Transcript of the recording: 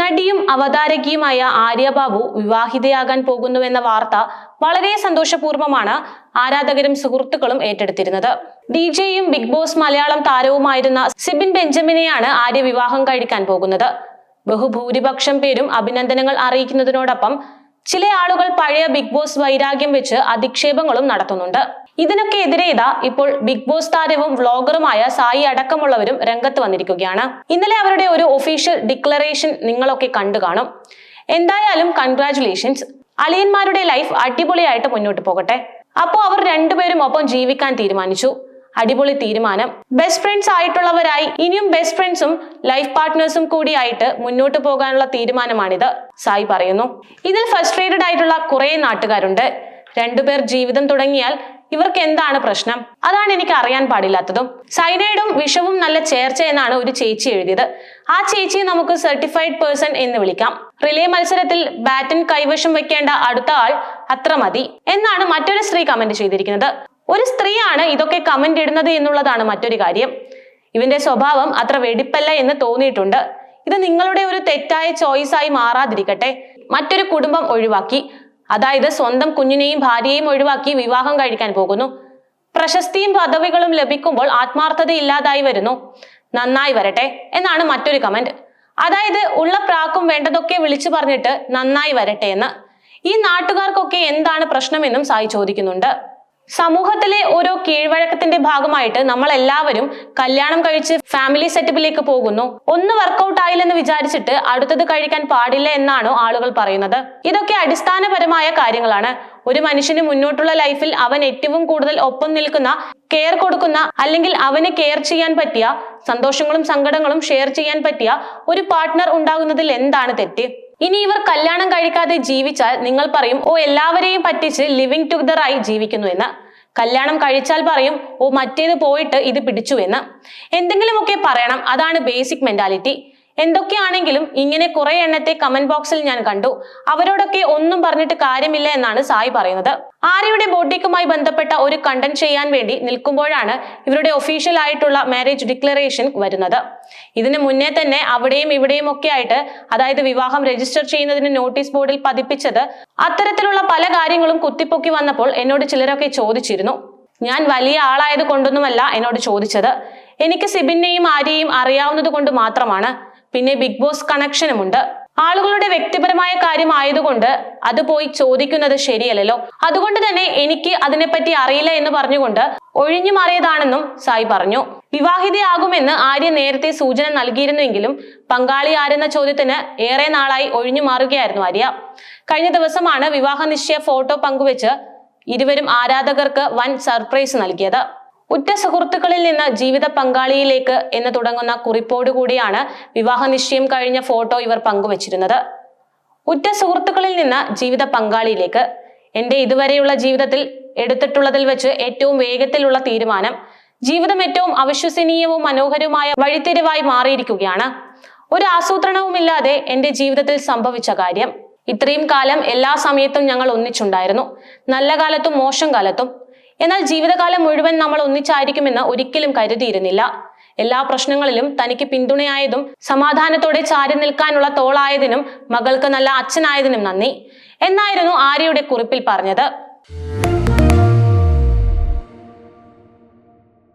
നടിയും അവതാരകിയുമായ ആര്യബാബു വിവാഹിതയാകാൻ പോകുന്നുവെന്ന വാർത്ത വളരെ സന്തോഷപൂർവമാണ് ആരാധകരും സുഹൃത്തുക്കളും ഏറ്റെടുത്തിരുന്നത്. ഡി ജെയും ബിഗ് ബോസ് മലയാളം താരവുമായിരുന്ന സിബിൻ ബെഞ്ചമിനെയാണ് ആര്യ വിവാഹം കഴിക്കാൻ പോകുന്നത്. ബഹുഭൂരിപക്ഷം പേരും അഭിനന്ദനങ്ങൾ അറിയിക്കുന്നതിനോടൊപ്പം ചില ആളുകൾ പഴയ ബിഗ് ബോസ് വൈരാഗ്യം വെച്ച് അധിക്ഷേപങ്ങളും നടത്തുന്നുണ്ട്. ഇതിനൊക്കെ എതിരെ ഇതാ ഇപ്പോൾ ബിഗ് ബോസ് താരവും വ്ളോഗറുമായ സായി അടക്കമുള്ളവരും രംഗത്ത് വന്നിരിക്കുകയാണ്. ഇന്നലെ അവരുടെ ഒരു ഒഫീഷ്യൽ ഡിക്ലറേഷൻ നിങ്ങളൊക്കെ കണ്ടു കാണും. എന്തായാലും കൺഗ്രാറ്റുലേഷൻസ് അളിയന്മാരുടെ ലൈഫ് അടിപൊളിയായിട്ട് മുന്നോട്ട് പോകട്ടെ. അപ്പോൾ അവർ രണ്ടുപേരും ഒപ്പം ജീവിക്കാൻ തീരുമാനിച്ചു. അടിപൊളി തീരുമാനം. ബെസ്റ്റ് ഫ്രണ്ട്സ് ആയിട്ടുള്ളവരായി ഇനിയും ബെസ്റ്റ് ഫ്രണ്ട്സും ലൈഫ് പാർട്ട്നേഴ്സും കൂടിയായിട്ട് മുന്നോട്ട് പോകാനുള്ള തീരുമാനമാണിത് സായി പറയുന്നു. ഇതിൽ ഫ്രസ്ട്രേറ്റഡ് ആയിട്ടുള്ള കുറെ നാട്ടുകാരുണ്ട്. രണ്ടുപേർ ജീവിതം തുടങ്ങിയാൽ ഇവർക്ക് എന്താണ് പ്രശ്നം? അതാണ് എനിക്ക് അറിയാൻ പാടില്ലാത്തതും. സൈനൈഡും വിഷവും നല്ല ചേർച്ച എന്നാണ് ഒരു ചേച്ചി എഴുതിയത്. ആ ചേച്ചിയെ നമുക്ക് സർട്ടിഫൈഡ് പേഴ്സൺ എന്ന് വിളിക്കാം. റിലേ മത്സരത്തിൽ ബാറ്റൻ കൈവശം വെക്കേണ്ട അടുത്ത ആൾ അത്ര മതി എന്നാണ് മറ്റൊരു സ്ത്രീ കമന്റ് ചെയ്തിരിക്കുന്നത്. ഒരു സ്ത്രീയാണ് ഇതൊക്കെ കമന്റ് ഇടുന്നത് എന്നുള്ളതാണ് മറ്റൊരു കാര്യം. ഇവന്റെ സ്വഭാവം അത്ര വെടിപ്പല്ല എന്ന് തോന്നിയിട്ടുണ്ട്. ഇത് നിങ്ങളുടെ ഒരു തെറ്റായ ചോയ്സായി മാറാതിരിക്കട്ടെ. മറ്റൊരു കുടുംബം ഒഴിവാക്കി. അതായത് സ്വന്തം കുഞ്ഞിനെയും ഭാര്യയെയും ഒഴിവാക്കി വിവാഹം കഴിക്കാൻ പോകുന്നു. പ്രശസ്തിയും പദവികളും ലഭിക്കുമ്പോൾ ആത്മാർത്ഥത ഇല്ലാതായി വരുന്നു. നന്നായി വരട്ടെ എന്നാണ് മറ്റൊരു കമന്റ് അതായത് ഉള്ള പ്രാക്കും വേണ്ടതൊക്കെ വിളിച്ചു പറഞ്ഞിട്ട് നന്നായി വരട്ടെ എന്ന്. ഈ നാട്ടുകാർക്കൊക്കെ എന്താണ് പ്രശ്നമെന്നും സായി ചോദിക്കുന്നുണ്ട്. സമൂഹത്തിലെ ഓരോ കീഴ്വഴക്കത്തിന്റെ ഭാഗമായിട്ട് നമ്മൾ എല്ലാവരും കല്യാണം കഴിച്ച് ഫാമിലി സെറ്റപ്പിലേക്ക് പോകുന്നു. ഒന്ന് വർക്കൗട്ട് ആയില്ലെന്ന് വിചാരിച്ചിട്ട് അടുത്തത് കഴിക്കാൻ പാടില്ല എന്നാണോ ആളുകൾ പറയുന്നത്. ഇതൊക്കെ അടിസ്ഥാനപരമായ കാര്യങ്ങളാണ്. ഒരു മനുഷ്യന് മുന്നോട്ടുള്ള ലൈഫിൽ അവൻ ഏറ്റവും കൂടുതൽ ഒപ്പം നിൽക്കുന്ന കെയർ കൊടുക്കുന്ന അല്ലെങ്കിൽ അവന് കെയർ ചെയ്യാൻ പറ്റിയ സന്തോഷങ്ങളും സങ്കടങ്ങളും ഷെയർ ചെയ്യാൻ പറ്റിയ ഒരു പാർട്ട്ണർ ഉണ്ടാകുന്നതിൽ എന്താണ് തെറ്റ്? ഇനി ഇവർ കല്യാണം കഴിക്കാതെ ജീവിച്ചാൽ നിങ്ങൾ പറയും ഓ എല്ലാവരെയും പറ്റിച്ച് ലിവിങ് ആയി ജീവിക്കുന്നു എന്ന്. കല്യാണം കഴിച്ചാൽ പറയും ഓ മറ്റേത് പോയിട്ട് ഇത് പിടിച്ചു എന്ന്. എന്തെങ്കിലുമൊക്കെ പറയണം. അതാണ് ബേസിക് മെന്റാലിറ്റി എന്തൊക്കെയാണെങ്കിലും ഇങ്ങനെ കുറെ എണ്ണത്തെ കമന്റ് ബോക്സിൽ ഞാൻ കണ്ടു. അവരോടൊക്കെ ഒന്നും പറഞ്ഞിട്ട് കാര്യമില്ല എന്നാണ് സായി പറയുന്നത്. ആര്യയുടെ ബോട്ടിക്കുമായി ബന്ധപ്പെട്ട ഒരു കണ്ടന്റ് ചെയ്യാൻ വേണ്ടി നിൽക്കുമ്പോഴാണ് ഇവരുടെ ഒഫീഷ്യൽ ആയിട്ടുള്ള മാരേജ് ഡിക്ലറേഷൻ വരുന്നത്. ഇതിന് മുന്നേ തന്നെ അവിടെയും ഇവിടെയും ഒക്കെ ആയിട്ട് അതായത് വിവാഹം രജിസ്റ്റർ ചെയ്യുന്നതിന് നോട്ടീസ് ബോർഡിൽ പതിപ്പിച്ചത് അത്തരത്തിലുള്ള പല കാര്യങ്ങളും കുത്തിപ്പൊക്കി വന്നപ്പോൾ എന്നോട് ചിലരൊക്കെ ചോദിച്ചിരുന്നു. ഞാൻ വലിയ ആളായത് കൊണ്ടൊന്നുമല്ല എന്നോട് ചോദിച്ചത്. എനിക്ക് സിബിനെയും ആര്യയും അറിയാവുന്നത് കൊണ്ട് മാത്രമാണ്. പിന്നെ ബിഗ് ബോസ് കണക്ഷനുമുണ്ട്. ആളുകളുടെ വ്യക്തിപരമായ കാര്യം ആയതുകൊണ്ട് അത് പോയി ചോദിക്കുന്നത് ശരിയല്ലല്ലോ. അതുകൊണ്ട് തന്നെ എനിക്ക് അതിനെപ്പറ്റി അറിയില്ല എന്ന് പറഞ്ഞുകൊണ്ട് ഒഴിഞ്ഞു മാറിയതാണെന്നും സായി പറഞ്ഞു. വിവാഹിതയാകുമെന്ന് ആര്യ നേരത്തെ സൂചന നൽകിയിരുന്നുവെങ്കിലും പങ്കാളി ആരെന്ന ചോദ്യത്തിന് ഏറെ നാളായി ഒഴിഞ്ഞു മാറുകയായിരുന്നു ആര്യ. കഴിഞ്ഞ ദിവസമാണ് വിവാഹ നിശ്ചയ ഫോട്ടോ പങ്കുവെച്ച് ഇരുവരും ആരാധകർക്ക് വൻ സർപ്രൈസ് നൽകിയത്. ഉറ്റ സുഹൃത്തുക്കളിൽ നിന്ന് ജീവിത പങ്കാളിയിലേക്ക് എന്ന് തുടങ്ങുന്ന കുറിപ്പോട് കൂടിയാണ് വിവാഹ നിശ്ചയം കഴിഞ്ഞ ഫോട്ടോ ഇവർ പങ്കുവച്ചിരുന്നത്. ഉറ്റ സുഹൃത്തുക്കളിൽ നിന്ന് ജീവിത പങ്കാളിയിലേക്ക്. എന്റെ ഇതുവരെയുള്ള ജീവിതത്തിൽ എടുത്തിട്ടുള്ളതിൽ വെച്ച് ഏറ്റവും വേഗത്തിലുള്ള തീരുമാനം ജീവിതം ഏറ്റവും അവിശ്വസനീയവും മനോഹരവുമായ വഴിത്തിരിവായി മാറിയിരിക്കുകയാണ്. ഒരു ആസൂത്രണവുമില്ലാതെ എന്റെ ജീവിതത്തിൽ സംഭവിച്ച കാര്യം. ഇത്രയും കാലം എല്ലാ സമയത്തും ഞങ്ങൾ ഒന്നിച്ചുണ്ടായിരുന്നു. നല്ല കാലത്തും മോശം കാലത്തും എന്നാൽ ജീവിതകാലം മുഴുവൻ നമ്മൾ ഒന്നിച്ചായിരിക്കുമെന്ന് ഒരിക്കലും കരുതിയിരുന്നില്ല. എല്ലാ പ്രശ്നങ്ങളിലും തനിക്ക് പിന്തുണയായതും സമാധാനത്തോടെ ചാരി നിൽക്കാനുള്ള തോളായതിനും മകൾക്ക് നല്ല അച്ഛനായതിനും നന്ദി. എന്നായിരുന്നു ആര്യയുടെ കുറിപ്പിൽ പറഞ്ഞത്.